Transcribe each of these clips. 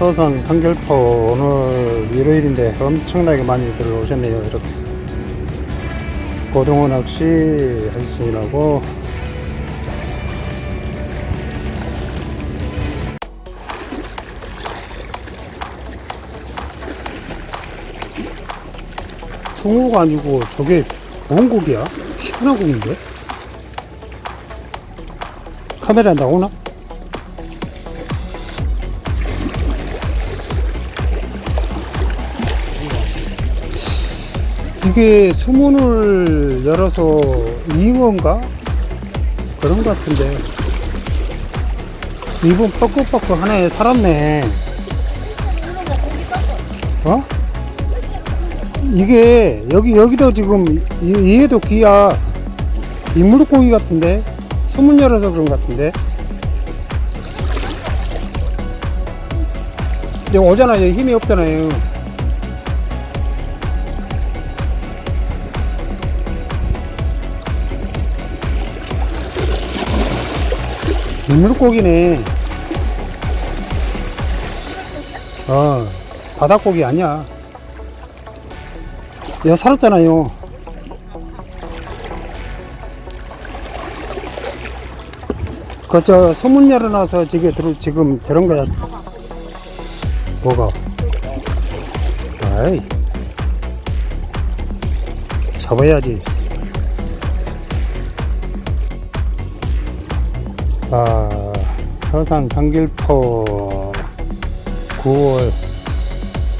또 서산 삼결포 오늘 일요일인데 엄청나게 많이 들어오셨네요 이렇게 고등어 낚시 하시라고 송어가 아니고 저게 뭔 고기야? 희한한 고기인데? 카메라 나오나? 이게 수문을 열어서 잉어인가? 그런 것 같은데. 이분 뻐끔뻐끔 하나에 살았네. 어? 이게 여기 여기도 지금 이- 얘도 귀야 인물고기 같은데? 소문 열어서 그런 것 같은데? 여기 오잖아요. 힘이 없잖아요 인물고기네 어 바닷고기 아니야 얘 살았잖아요. 그 저 소문 열어놔서 지금 지금 저런 거야. 뭐가? 아이 잡아야지. 아 서산 상길포 9월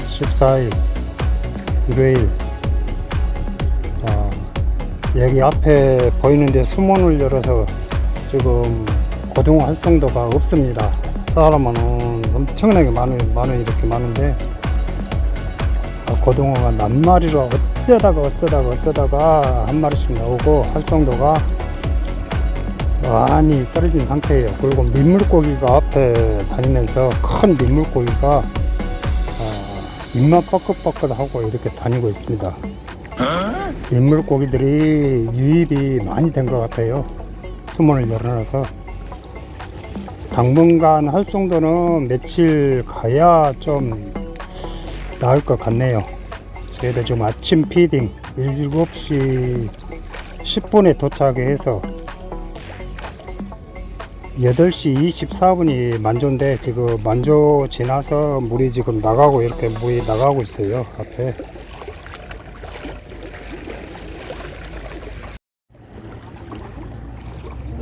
14일 일요일 아, 여기 앞에 보이는데 수문을 열어서 지금 고등어 활성도가 없습니다. 사람은 엄청나게 많은, 많은 이렇게 많은데 아, 고등어가 낱마리로 어쩌다가 어쩌다가 어쩌다가 한 마리씩 나오고 활성도가 많이 떨어진 상태예요. 그리고 민물고기가 앞에 다니면서 큰 민물고기가 아, 입만 뻐끗뻐끗하고 이렇게 다니고 있습니다. 민물고기들이 유입이 많이 된 것 같아요. 수문을 열어놔서 당분간 할 정도는 며칠 가야 좀 나을 것 같네요. 저희도 지금 아침 피딩 7시 10분에 도착해서 8시 24분이 만조인데 지금 만조 지나서 물이 지금 나가고 이렇게 물이 나가고 있어요 앞에.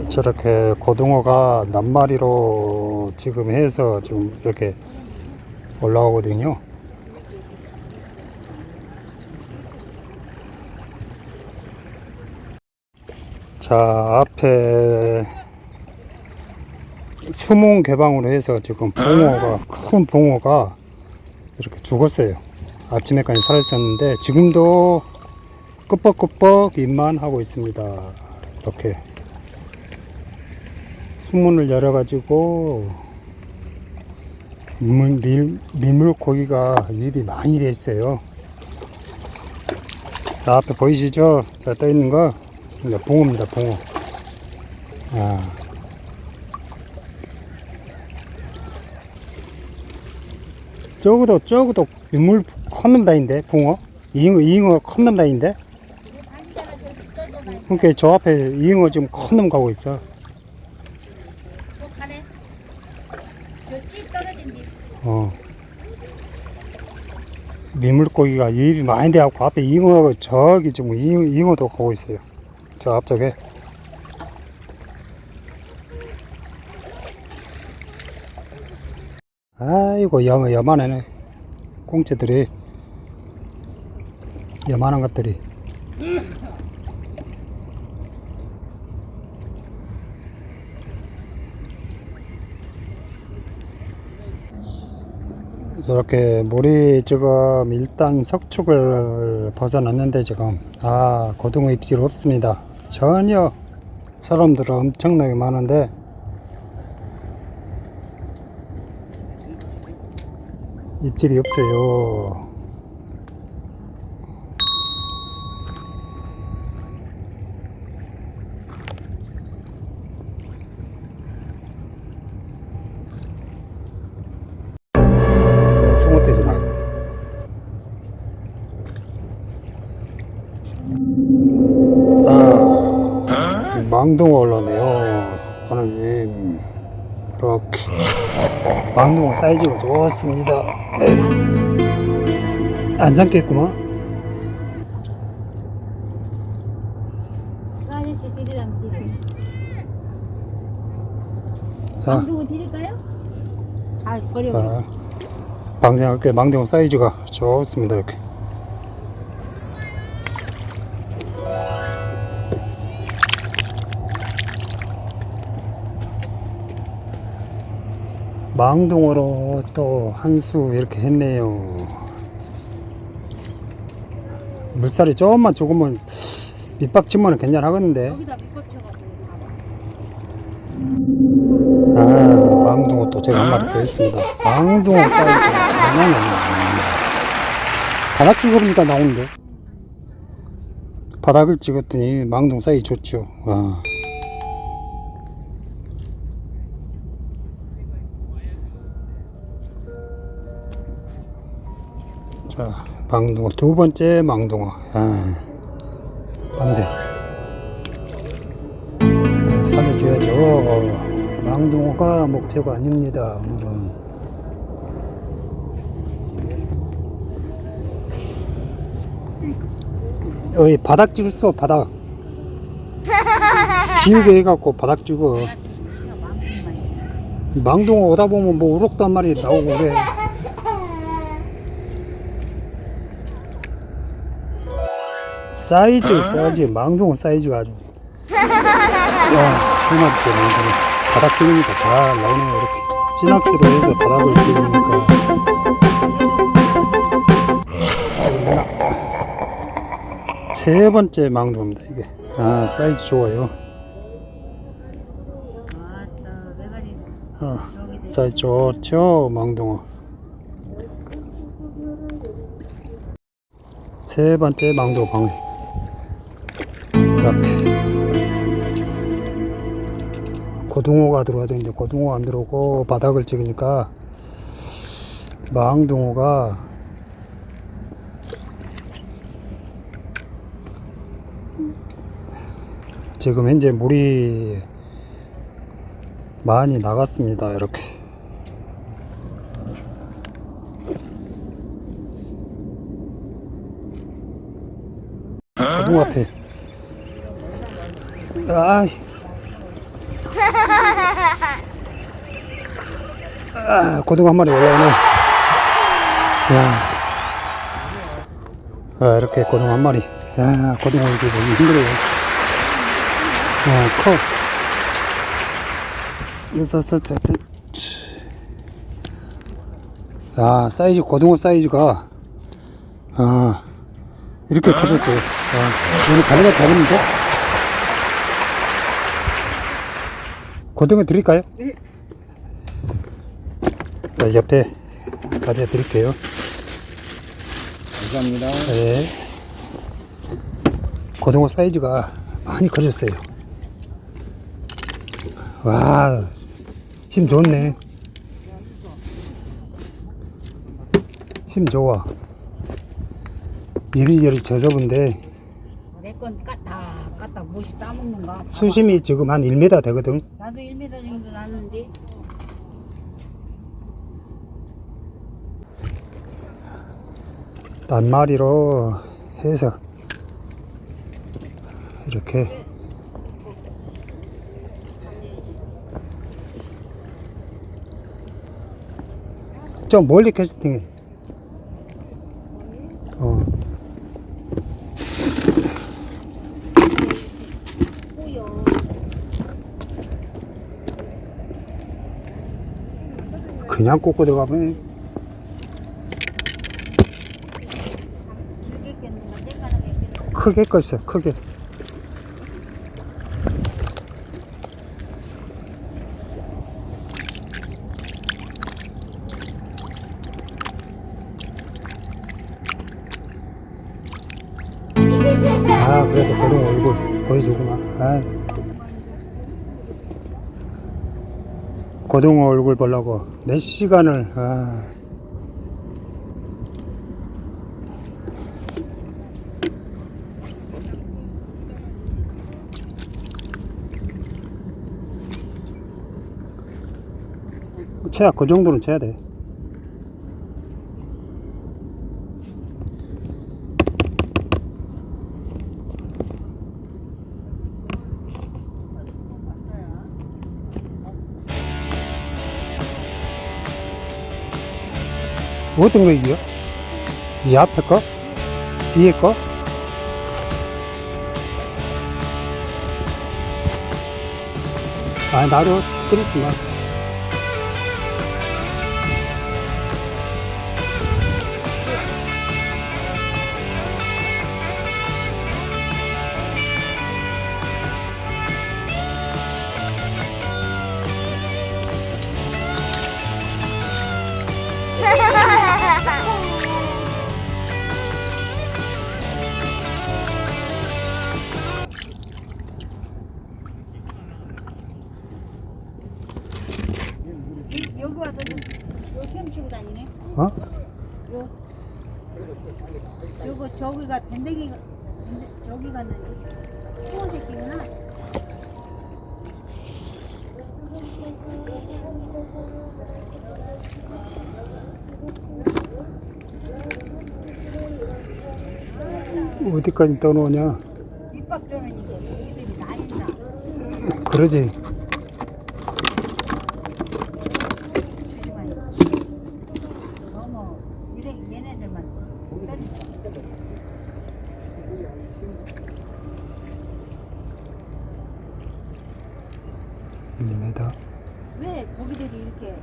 저렇게 고등어가 낱마리로 지금 해서 지금 이렇게 올라오거든요. 자 앞에 수문 개방으로 해서 지금 붕어가 큰 붕어가 이렇게 죽었어요. 아침에까지 살았었는데 지금도 끄뻑끄뻑 입만 하고 있습니다. 이렇게 수문을 열어가지고 밀, 민물고기가 유입이 많이. 자, 앞에 보이시죠? 자, 떠 있는 거 붕어입니다. 붕어. 아. 저거도 저거도 민물 컸놈 다인데 붕어? 잉어 잉어 컸놈 다인데? 그러니까 저 앞에 잉어 지금 컸놈 가고 있어. 어 민물고기가 유입이 많이 돼갖고 앞에 잉어가 저기 지금 잉어, 잉어도 가고 있어요. 저 앞쪽에 아이고 여, 여만하네. 꽁치들이. 여만한 것들이. 이렇게 물이 지금 일단 석축을 벗어났는데 지금 아 고등어 입질 없습니다. 전혀 사람들은 엄청나게 많은데 입질이 없어요. 아. 망동어 망둥어 사이즈가 좋습니다. 안 삼겠구만. 그 아저씨. 자, 망둥어 드릴까요? 아 버려. 아, 방생할게 망둥어 사이즈가 좋습니다. 이렇게. 망둥어로 또 한 수 이렇게 했네요. 물살이 조금만 조금만 밑밥 치면 괜찮하겠는데. 아, 망둥어 또 제가 한 마리 더 있습니다. 망둥어 사이즈가 장난이 아니에요. 바닥 찍어보니까 나오는데. 바닥을 찍었더니 망둥어 사이즈 좋죠. 와. 자, 망둥어 두 번째 망둥어. 아, 밤새. 살려줘야죠. 망둥어가 목표가 아닙니다. 오늘은. 어이 바닥 찍을 수 바닥. 길게 해갖고 바닥 찍어. 망둥어 오다 보면 뭐한 마리 나오고 그래. 사이즈 사이즈 망둥어 사이즈가 아주. 야, 세 마리째 망둥어 바닥 찍으니까 잘 나오네요 이렇게. 진학기로 해서 바닥을 찍으니까. 세 번째 망둥어입니다 이게. 아 사이즈 좋아요. 어, 사이즈 좋죠 망둥어 세 번째 망둥어 방생 이렇게 고등어가 들어와야 되는데 고등어가 안 들어오고 바닥을 찍으니까 망둥어가 지금 현재 물이 많이 나갔습니다 이렇게. 고등어 같아 아이 아, 고등어 한 마리 올라오네. 야. 아, 이렇게 고등어 한 마리. 야, 고등어 이거 보기 힘들어요. 어, 커. 있었어, 어쨌든. 야, 사이즈, 고등어 사이즈가, 아, 이렇게 커졌어요. 아, 오늘 다리가 다른데? 고등어 드릴까요? 자, 옆에 가져 드릴게요. 감사합니다. 네. 고등어 사이즈가 많이 커졌어요. 와, 힘 좋네. 힘 좋아. 이리저리 져서본데 내건 까딱 까딱 못이 따먹는가? 봐봐. 수심이 지금 한 1m 되거든. 나도 1m 정도 나는데. 낱마리로 해서 이렇게 좀 멀리 캐스팅해 어. 꼬여. 그냥 꽂고 들어가면. 크게 껐어 크게 아 그래도 고등 얼굴 보여주구만 아. 고등어 얼굴 보려고 몇 시간을 아. 채야 그 정도는 채야 돼. 어떤 거 이겨? 이 앞에 거? 뒤에 거? 아, 나도 끓였지 마. 여기 와서 요캠 치고 다니네. 어? 요. 요거 저기가 밴댕이가 밴댕- 저기 수원 새끼구나. 어디까지 떠놓으냐? 조는 이제 여기들이 난리나. 그러지. 밀리메다. 왜 고기들이 이렇게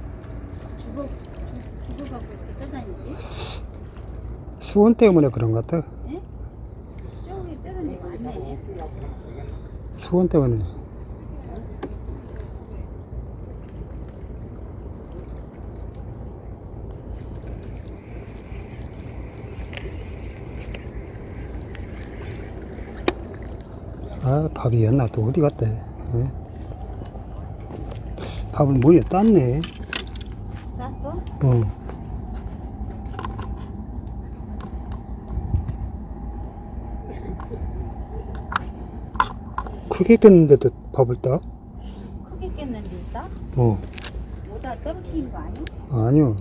죽어 죽- 죽어갖고 이렇게 떠다니지? 수온 때문에 그런 것 같아. 예? 수온 때문에. 아, 밥이 옛날 또 어디 갔대? 예? 밥을 뭐에 땄네. 땄어? 어. 크게 깼는데도 밥을 따? 크게 깼는데 따? 어. 뭐다 떨어뜨린 거 아니야? 아니요.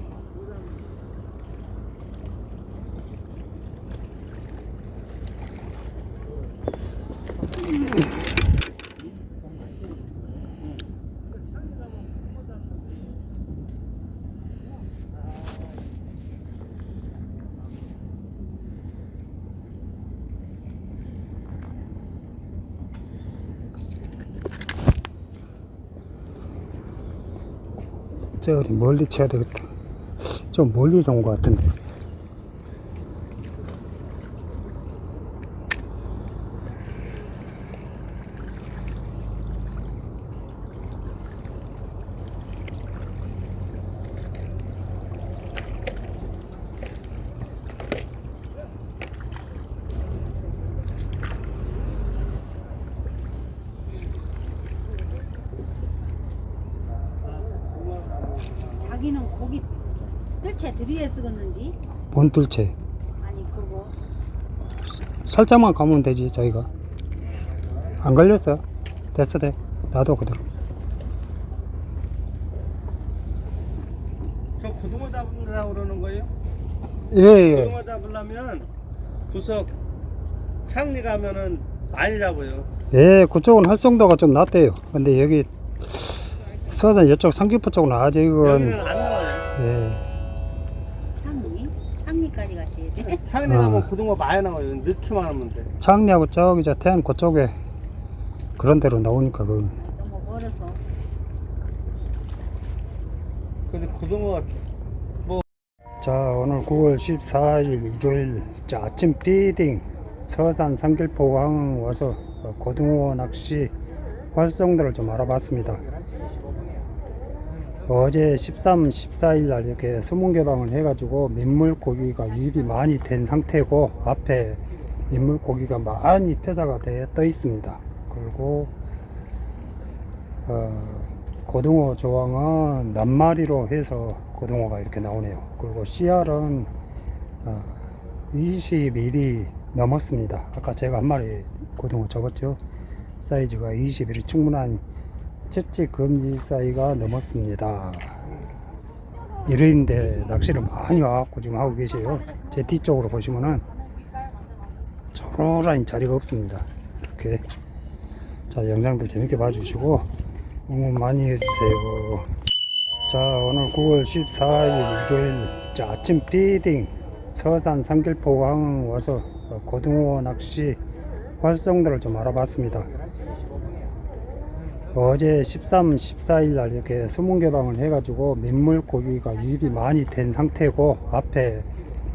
저리 멀리 쳐야 되겠다. 좀 멀리서 온것 같은데. 자기는 고기 쓰겠는지 뭔 뜰채? 아니 그거 살짝만 가면 되지, 자기가. 안 걸렸어. 됐어, 돼. 나도 그대로. 저 고등어 잡으려고 그러는 거예요? 예, 예. 고등어 잡으려면 구석 창리 가면은 많이 잡아요. 예, 그쪽은 활성도가 좀 낮대요. 근데 여기 서든 이쪽 상기포 쪽은 아직 이건, 여기는 안 나와요. 예. 창리 어. 가면 고등어 많이 나와요. 넣기만 하면 돼. 창리하고 저기 저 태안 그쪽에 그런 데로 나오니까 그 너무 멀어서 근데 고등어가 자 오늘 9월 14일 일요일 자, 아침 피딩 서산 삼길포항 와서 어, 고등어 낚시 활성도를 좀 알아봤습니다 어제 13, 14일 날 이렇게 수문 개방을 해가지고 민물고기가 유입이 많이 된 상태고 앞에 민물고기가 많이 폐사가 되어 떠 있습니다 그리고 어, 고등어 조항은 낱마리로 해서 고등어가 이렇게 나오네요. 그리고 씨알은 어, 21이 넘었습니다. 아까 제가 한 마리 고등어 접었죠. 사이즈가 21이 충분한 채찍 금지 사이가 넘었습니다. 일요일인데 낚시를 많이 와갖고 지금 하고 계세요. 제 뒤쪽으로 보시면은 초라인 자리가 없습니다. 이렇게 자 영상들 재밌게 봐주시고 응원 많이 해주세요. 자 오늘 9월 14일 일요일 자, 아침 피딩 서산 삼길포항 와서 어, 고등어 낚시 활성도를 좀 알아봤습니다. 어제 13, 14일 날 이렇게 수문 개방을 해가지고 민물 고기가 유입이 많이 된 상태고 앞에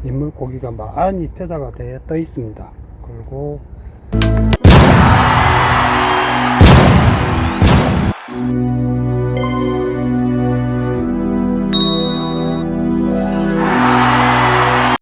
민물 고기가 많이 폐사가 돼떠 있습니다. 그리고